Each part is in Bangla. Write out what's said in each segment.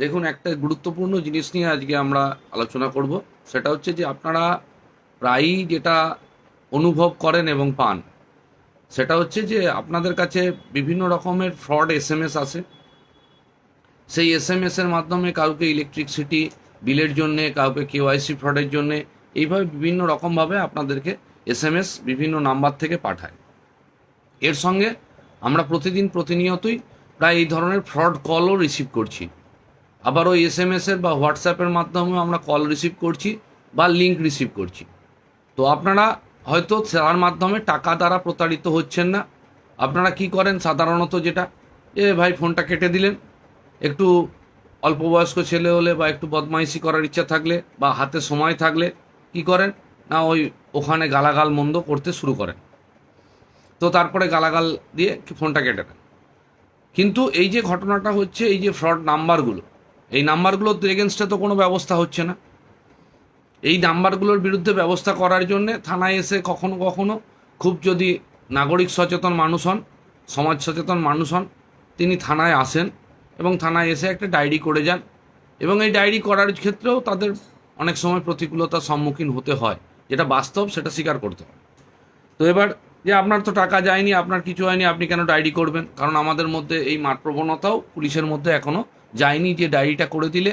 দেখুন, একটা গুরুত্বপূর্ণ জিনিস নিয়ে আজকে আমরা আলোচনা করব। সেটা হচ্ছে যে আপনারা প্রায়ই যেটা অনুভব করেন এবং পান, সেটা হচ্ছে যে আপনাদের কাছে বিভিন্ন রকমের ফ্রড এস এম এস আসে। সেই এস এম এসের মাধ্যমে কাউকে ইলেকট্রিসিটি বিলের জন্যে, কাউকে কেওয়াইসি ফ্রডের জন্যে এইভাবে বিভিন্ন রকমভাবে আপনাদেরকে এস এম এস বিভিন্ন নাম্বার থেকে পাঠায়। এর সঙ্গে আমরা প্রতিদিন প্রতিনিয়তই প্রায় এই ধরনের ফ্রড কলও রিসিভ করছি। আবার ওই এস এম এসের বা হোয়াটসঅ্যাপের মাধ্যমে আমরা কল রিসিভ করছি বা লিঙ্ক রিসিভ করছি। তো আপনারা হয়তো তার মাধ্যমে টাকা দ্বারা প্রতারিত হচ্ছেন না। আপনারা কি করেন? সাধারণত যেটা, এ ভাই ফোনটা কেটে দিলেন। একটু অল্প বয়স্ক ছেলে হলে বা একটু বদমাইশি করার ইচ্ছা থাকলে বা হাতে সময় থাকলে কি করেন? না ওই ওখানে গালাগাল মন্দ করতে শুরু করেন। তো তারপরে গালাগাল দিয়ে ফোনটা কেটে দেন। কিন্তু এই যে ঘটনাটা হচ্ছে, এই যে ফ্রড নাম্বারগুলো এই নাম্বারগুলোর এগেনস্টে তো কোনো ব্যবস্থা হচ্ছে না। এই নাম্বারগুলোর বিরুদ্ধে ব্যবস্থা করার জন্যে থানায় এসে কখনো কখনো খুব যদি নাগরিক সচেতন মানুষ হন, সমাজ সচেতন মানুষ হন, তিনি থানায় আসেন এবং থানায় এসে একটা ডায়েরি করে যান এবং এই ডায়েরি করার ক্ষেত্রেও তাদের অনেক সময় প্রতিকূলতার সম্মুখীন হতে হয়। যেটা বাস্তব, সেটা স্বীকার করতে হয়। তো এবার যে আপনার তো টাকা যায়নি, আপনার কিছু হয়নি, আপনি কেন ডায়েরি করবেন? কারণ আমাদের মধ্যে এই মাঠ প্রবণতাও পুলিশের মধ্যে এখনও যায়নি যে ডায়েরিটা করে দিলে,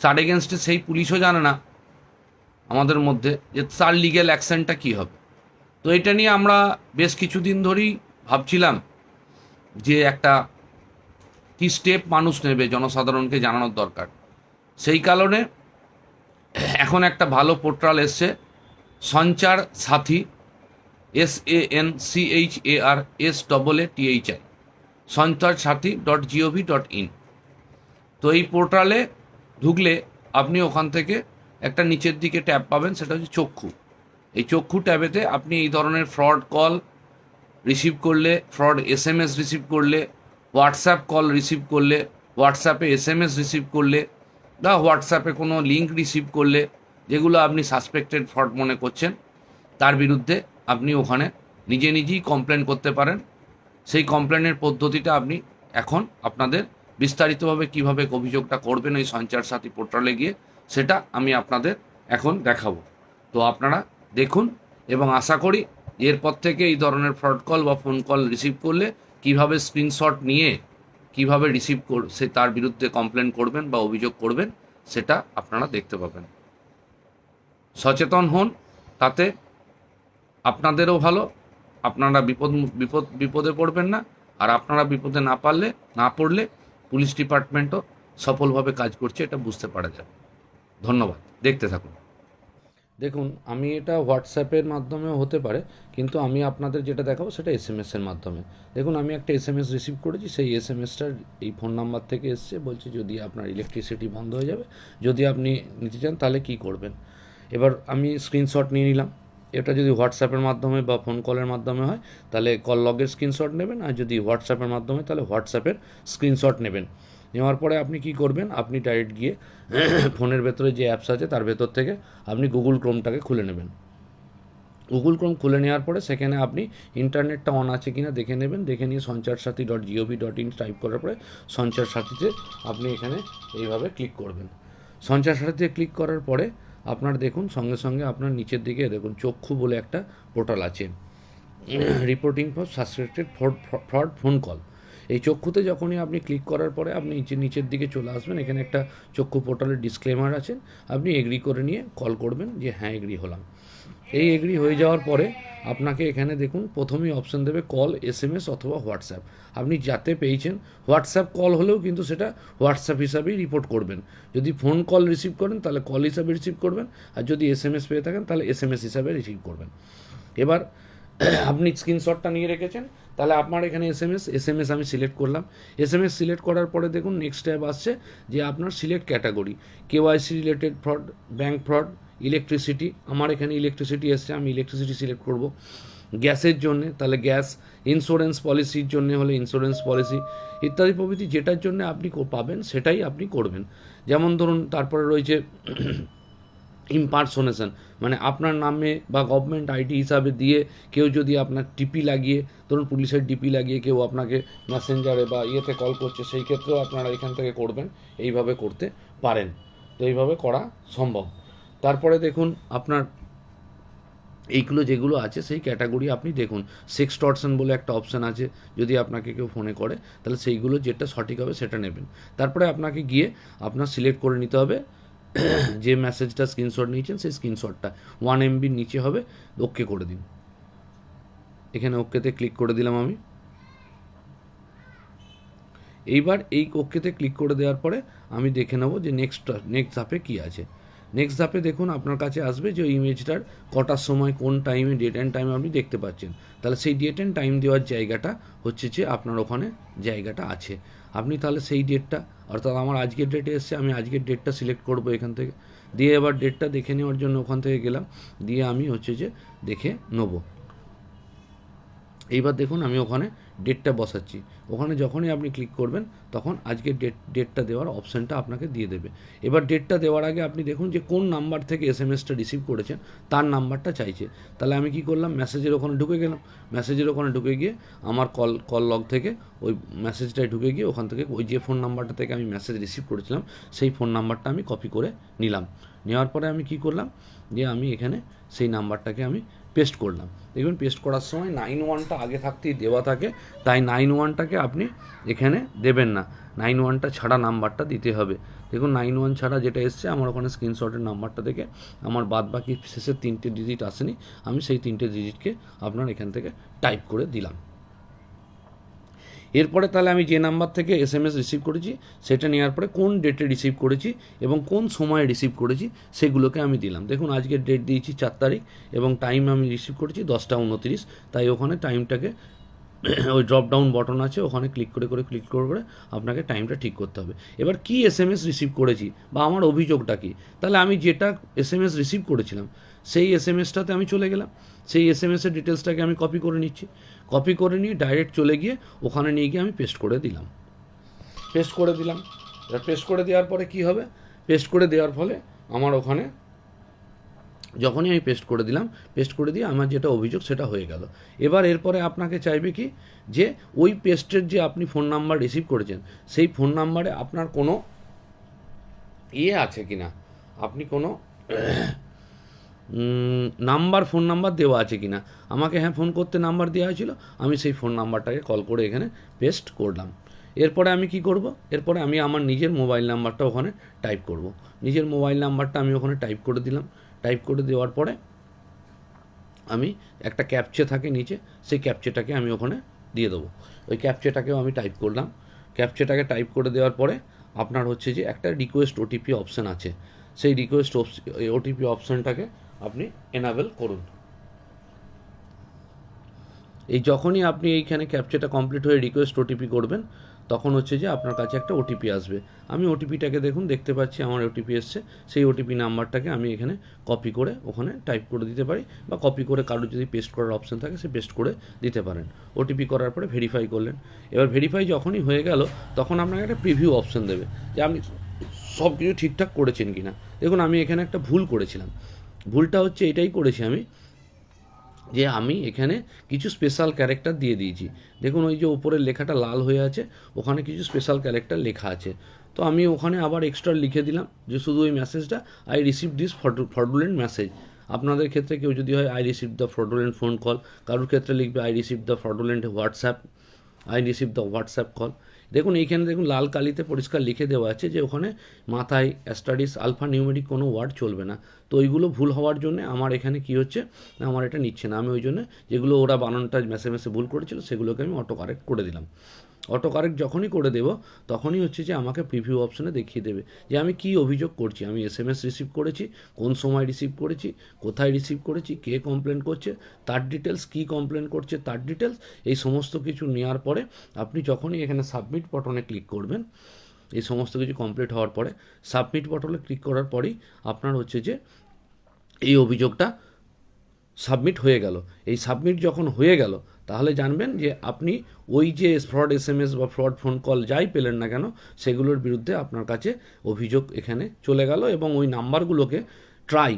তার এগেনস্টে সেই পুলিশও জানে না আমাদের মধ্যে যে তার লিগ্যাল অ্যাকশনটা কী হবে। তো এটা নিয়ে আমরা বেশ কিছুদিন ধরেই ভাবছিলাম যে একটা কী স্টেপ মানুষ নেবে জনসাধারণকে জানানোর দরকার। সেই কারণে এখন একটা ভালো পোর্টাল এসছে, Sanchar Saathi S A N C H A R S double A T H I Sanchar Saathi dot gov dot in তো এই পোর্টালে ঢুকলে আপনি ওখান থেকে একটা নিচের দিকে ট্যাব পাবেন, সেটা হচ্ছে চক্ষু। এই চক্ষু ট্যাবেতে আপনি এই ধরনের ফ্রড কল রিসিভ করলে fraud S M S receive করলে হোয়াটসঅ্যাপ কল রিসিভ করলে হোয়াটসঅ্যাপে এস এম এস রিসিভ করলে, বা হোয়াটসঅ্যাপে কোনো লিঙ্ক রিসিভ করলে, যেগুলো আপনি সাসপেক্টেড ফ্রড মনে করছেন, তার বিরুদ্ধে আপনি ওখানে নিজে নিজেই কমপ্লেন করতে পারেন। সেই কমপ্লেনের পদ্ধতিটা আপনি এখন আপনাদের বিস্তারিতভাবে কীভাবে অভিযোগটা করবেন ওই সঞ্চার সাথী পোর্টালে গিয়ে, সেটা আমি আপনাদের এখন দেখাবো। তো আপনারা দেখুন এবং আশা করি এরপর থেকে এই ধরনের ফ্রড কল বা ফোন কল রিসিভ করলে কীভাবে স্ক্রিনশট নিয়ে কীভাবে রিসিভ কর, সে তার বিরুদ্ধে কমপ্লেন করবেন বা অভিযোগ করবেন, সেটা আপনারা দেখতে পাবেন। সচেতন হন, তাতে আপনাদেরও ভালো, আপনারা বিপদ বিপদ, বিপদে পড়বেন না। আর আপনারা বিপদে না পারলে, না পড়লে পুলিশ ডিপার্টমেন্টও সফলভাবে কাজ করছে, এটা বুঝতে পারা যাবে। ধন্যবাদ। দেখতে থাকুন। দেখুন, আমি এটা হোয়াটসঅ্যাপের মাধ্যমেও হতে পারে, কিন্তু আমি আপনাদের যেটা দেখাবো সেটা এস এম এসের মাধ্যমে। দেখুন, আমি একটা এস এম এস রিসিভ করেছি, সেই এস এম এসটার এই ফোন নাম্বার থেকে এসছে, বলছে যদি আপনার ইলেকট্রিসিটি বন্ধ হয়ে যাবে, যদি আপনি নিতে চান তাহলে কী করবেন? এবার আমি স্ক্রিনশট নিয়ে নিলাম। এটা যদি হোয়াটসঅ্যাপের মাধ্যমে বা ফোন কলের মাধ্যমে হয়, তাহলে কল লগের স্ক্রিনশট নেবেন আর যদি হোয়াটসঅ্যাপের মাধ্যমে, তাহলে হোয়াটসঅ্যাপের স্ক্রিনশট নেবেন। নেওয়ার পরে আপনি কি করবেন? আপনি ডাইরেক্ট গিয়ে ফোনের ভেতরে যে অ্যাপস আছে, তার ভেতর থেকে আপনি গুগল ক্রোমটাকে খুলে নেবেন। গুগল ক্রোম খুলে নেওয়ার পরে সেখানে আপনি ইন্টারনেটটা অন আছে কিনা দেখে নেবেন। দেখে নিয়ে Sanchar Saathi dot GOV dot in type করার পরে সঞ্চার সাথীতে আপনি এখানে এইভাবে ক্লিক করবেন। সঞ্চার সাথীতে ক্লিক করার পরে আপনার দেখুন, সঙ্গে সঙ্গে আপনার নিচের দিকে দেখুন, চক্ষু বলে একটা পোর্টাল আছে। Reporting for suspected fraud phone call এই চক্ষুতে যখনই আপনি ক্লিক করার পরে আপনি নিচে, নিচের দিকে চলে আসবেন। এখানে একটা চক্ষু পোর্টালের ডিসক্লেমার আছে। আপনি এগ্রি করে নিয়ে কল করবেন যে হ্যাঁ এগ্রি হলাম। এই এগ্রি হয়ে যাওয়ার পরে আপনাকে এখানে দেখুন, প্রথমেই অপশন দেবে কল এস এম এস অথবা হোয়াটসঅ্যাপ আপনি যাতে পেয়েছেন হোয়াটসঅ্যাপ কল হলেও কিন্তু সেটা হোয়াটসঅ্যাপ হিসাবেই রিপোর্ট করবেন। যদি ফোন কল রিসিভ করেন, তাহলে কল হিসাবে রিসিভ করবেন। আর যদি এস এম এস পেয়ে থাকেন, তাহলে এস এম এস হিসাবে রিসিভ করবেন। এবার আপনি স্ক্রিনশটটা নিয়ে রেখেছেন, তাহলে আপনার এখানে S M S S M S আমি সিলেক্ট করলাম। এস এম এস সিলেক্ট করার পরে দেখুন নেক্সট ট্যাব আসছে যে আপনার select category KYC related fraud bank fraud electricity আমার এখানে ইলেকট্রিসিটি এসছে, আমি ইলেকট্রিসিটি সিলেক্ট করব। গ্যাসের জন্য, তাহলে গ্যাস ইন্স্যুরেন্স পলিসির জন্য হলে ইন্স্যুরেন্স পলিসি ইত্যাদি প্রভৃতি যেটার জন্য আপনি পাবেন, সেটাই আপনি করবেন। যেমন ধরুন, তারপরে রয়েছে ইম্পারসোনেশন মানে আপনার নামে বা গভর্নমেন্ট আইডি হিসাবে দিয়ে কেউ যদি আপনার টিপি লাগিয়ে, ধরুন পুলিশের ডিপি লাগিয়ে কেউ আপনাকে মেসেঞ্জারে বা ইয়েতে কল করছে, সেই ক্ষেত্রেও আপনারা এখান থেকে করবেন, এইভাবে করতে পারেন। তো এইভাবে করা সম্ভব। তারপরে দেখুন, আপনার এইগুলো যেগুলো আছে, সেই ক্যাটাগরি আপনি দেখুন। সেক্স টর্সন বলে একটা অপশান আছে, যদি আপনাকে কেউ ফোনে করে, তাহলে সেইগুলো যেটা সঠিক হবে সেটা নেবেন। তারপরে আপনাকে গিয়ে আপনার সিলেক্ট করে নিতে হবে। যে মেসেজটা স্ক্রিনশট নিয়েছেন, সেই স্ক্রিনশটটা ওয়ান এমবির নিচে হবে ওকে করে দিন। এখানে ওকেতে ক্লিক করে দিলাম আমি। এইবার এই ওকেতে ক্লিক করে দেওয়ার পরে আমি দেখে নেব যে নেক্সট নেক্সট ধাপে কী আছে। নেক্সট ধাপে দেখুন আপনার কাছে আসবে যে ইমেজটার কটার সময়, কোন টাইমে ডেট অ্যান্ড টাইম আপনি দেখতে পাচ্ছেন। তাহলে সেই ডেট অ্যান্ড টাইম দেওয়ার জায়গাটা হচ্ছে যে আপনার ওখানে জায়গাটা আছে। আপনি তাহলে সেই ডেটটা অর্থাৎ আমার আজকের ডেটে এসছে, আমি আজকের ডেটটা সিলেক্ট করব এখান থেকে। দিয়ে এবার ডেটটা দেখে নেওয়ার জন্য ওখান থেকে গেলাম। দিয়ে আমি হচ্ছে যে দেখে নেব। এইবার দেখুন আমি ওখানে ডেটটা বসাচ্ছি। ওখানে যখনই আপনি ক্লিক করবেন, তখন আজকে ডেট ডেটটা দেওয়ার অপশানটা আপনাকে দিয়ে দেবে। এবার ডেটটা দেওয়ার আগে আপনি দেখুন যে কোন নাম্বার থেকে এস এম এসটা রিসিভ করেছেন, তার নাম্বারটা চাইছে। তাহলে আমি কি করলাম? মেসেজের ওখানে ঢুকে গেলাম। মেসেজের ওখানে ঢুকে গিয়ে আমার কল কল লগ থেকে ওই মেসেজটায় ঢুকে গিয়ে ওখান থেকে ওই যে ফোন নাম্বারটা থেকে আমি মেসেজ রিসিভ করেছিলাম, সেই ফোন নাম্বারটা আমি কপি করে নিলাম। নেওয়ার পরে আমি কি করলাম? যে আমি এখানে সেই নাম্বারটাকে আমি পেস্ট করলাম। দেখবেন পেস্ট করার সময় নাইন ওয়ানটা আগে থাকতেই দেওয়া থাকে, তাই নাইন ওয়ানটাকে আপনি এখানে দেবেন না। নাইন ওয়ানটা ছাড়া নাম্বারটা দিতে হবে। দেখুন নাইন ওয়ান ছাড়া যেটা এসছে, আমার ওখানে স্ক্রিনশটের নাম্বারটা দেখে আমার বাদ বাকি শেষের তিনটে ডিজিট আসেনি, আমি সেই তিনটে ডিজিটকে আপনার এখান থেকে টাইপ করে দিলাম। এরপরে তাহলে আমি যে নাম্বার থেকে এস এম এস রিসিভ করেছি, সেটা নেওয়ার পরে কোন ডেটে রিসিভ করেছি এবং কোন সময়ে রিসিভ করেছি, সেগুলোকে আমি দিলাম। দেখুন আজকের ডেট দিয়েছি চার তারিখ এবং টাইম আমি রিসিভ করেছি দশটা উনত্রিশ। তাই ওখানে টাইমটাকে ওই ড্রপ ডাউন বটন আছে, ওখানে ক্লিক করে করে ক্লিক করে করে আপনাকে টাইমটা ঠিক করতে হবে। এবার কি এস এম এস রিসিভ করেছি বা আমার অভিযোগটা কী? তাহলে আমি যেটা এস এম এস রিসিভ করেছিলাম সেই এস এম এসটাতে আমি চলে গেলাম। সেই এস এম এসের ডিটেলসটাকে আমি কপি করে নিচ্ছি। কপি করে নিয়ে ডাইরেক্ট চলে গিয়ে ওখানে নিয়ে গিয়ে আমি পেস্ট করে দিলাম। পেস্ট করে দিলাম। এবার পেস্ট করে দেওয়ার পরে কি হবে? পেস্ট করে দেওয়ার ফলে আমার ওখানে যখনই আমি পেস্ট করে দিলাম পেস্ট করে দিয়ে আমার যেটা অভিযোগ সেটা হয়ে গেল। এবার এরপরে আপনাকে চাইবে কি? যে ওই পেস্টের যে আপনি ফোন নাম্বার রিসিভ করেছেন, সেই ফোন নাম্বারে আপনার কোনো ইয়ে আছে কি না আপনি কোনো নাম্বার, ফোন নাম্বার দেওয়া আছে কি না আমাকে হ্যাঁ ফোন করতে নাম্বার দেওয়া হয়েছিল, আমি সেই ফোন নাম্বারটাকে কল করে এখানে পেস্ট করলাম। এরপরে আমি কি করব? এরপরে আমি আমার নিজের মোবাইল নাম্বারটা ওখানে টাইপ করব। নিজের মোবাইল নাম্বারটা আমি ওখানে টাইপ করে দিলাম। টাইপ করে দেওয়ার পরে আমি একটা ক্যাপচে থাকে নিচে, সেই ক্যাপচেটাকে আমি ওখানে দিয়ে দেবো। ওই ক্যাপচেটাকেও আমি টাইপ করলাম। ক্যাপচেটাকে টাইপ করে দেওয়ার পরে আপনার হচ্ছে যে একটা রিকোয়েস্ট ওটিপি অপশান আছে। সেই রিকোয়েস্ট ওটিপি অপশানটাকে আপনি এনাবেল করুন। এই যখনই আপনি এইখানে ক্যাপচারটা কমপ্লিট হয়ে রিকোয়েস্ট ওটিপি করবেন, তখন হচ্ছে যে আপনার কাছে একটা ওটিপি আসবে। আমি ওটিপিটাকে দেখুন, দেখতে পাচ্ছি আমার ওটিপি এসছে। সেই ওটিপি নাম্বারটাকে আমি এখানে কপি করে ওখানে টাইপ করে দিতে পারি বা কপি করে কারোর যদি পেস্ট করার অপশান থাকে, সে পেস্ট করে দিতে পারেন। ওটিপি করার পরে ভেরিফাই করলেন। এবার ভেরিফাই যখনই হয়ে গেল, তখন আপনাকে একটা প্রিভিউ অপশান দেবে যে আপনি সব কিছু ঠিকঠাক করেছেন কি না দেখুন, আমি এখানে একটা ভুল করেছিলাম। ভুলটা হচ্ছে এটাই করেছি আমি, যে আমি এখানে কিছু স্পেশাল ক্যারেক্টার দিয়ে দিয়েছি। দেখুন, ওই যে ওপরের লেখাটা লাল হয়ে আছে, ওখানে কিছু স্পেশাল ক্যারেক্টার লেখা আছে। তো আমি ওখানে আবার এক্সট্রা লিখে দিলাম যে শুধু ওই মেসেজটা I receive this fraudulent message আপনাদের ক্ষেত্রে কেউ যদি হয় I receive the fraudulent phone call কারোর ক্ষেত্রে লিখবে I receive the fraudulent WhatsApp I receive the WhatsApp call দেখুন, এইখানে দেখুন, লাল কালিতে পরিষ্কার লিখে দেওয়া আছে যে ওখানে মাথায় অ্যাস্টাডিস আলফা নিউমেরিক কোনো ওয়ার্ড চলবে না। তো ওইগুলো ভুল হওয়ার জন্য আমার এখানে কি হচ্ছে, আমার এটা নিচ্ছে না। আমি ওই জন্য যেগুলো ওরা বানানটা মেসে মেসে ভুল করেছিল, সেগুলোকে আমি অটো কারেক্ট করে দিলাম। অটো কারেক্ট যখনই করে দেবো, তখনই হচ্ছে যে আমাকে প্রিভিউ অপশানে দেখিয়ে দেবে যে আমি কি অভিযোগ করছি। আমি এস এম এস রিসিভ করেছি, কোন সময় রিসিভ করেছি, কোথায় রিসিভ করেছি, কে কমপ্লেন করছে, তার ডিটেলস কি কমপ্লেন করছে, তার ডিটেলস এই সমস্ত কিছু নেওয়ার পরে আপনি যখনই এখানে সাবমিট বটনে ক্লিক করবেন, এই সমস্ত কিছু কমপ্লিট হওয়ার পরে সাবমিট বটনে ক্লিক করার পরেই আপনার হচ্ছে যে এই অভিযোগটা সাবমিট হয়ে গেল। এই সাবমিট যখন হয়ে গেল, তাহলে জানবেন যে আপনি ওই যে ফ্রড এস এম এস বা ফ্রড ফোন কল যাই পেলেন না কেন, সেগুলোর বিরুদ্ধে আপনার কাছে অভিযোগ এখানে চলে গেল এবং ওই নাম্বারগুলোকে ট্রাই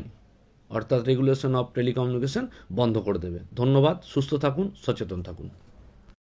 অর্থাৎ রেগুলেশন অফ টেলিকমিউনিকেশন বন্ধ করে দেবে। ধন্যবাদ, সুস্থ থাকুন, সচেতন থাকুন।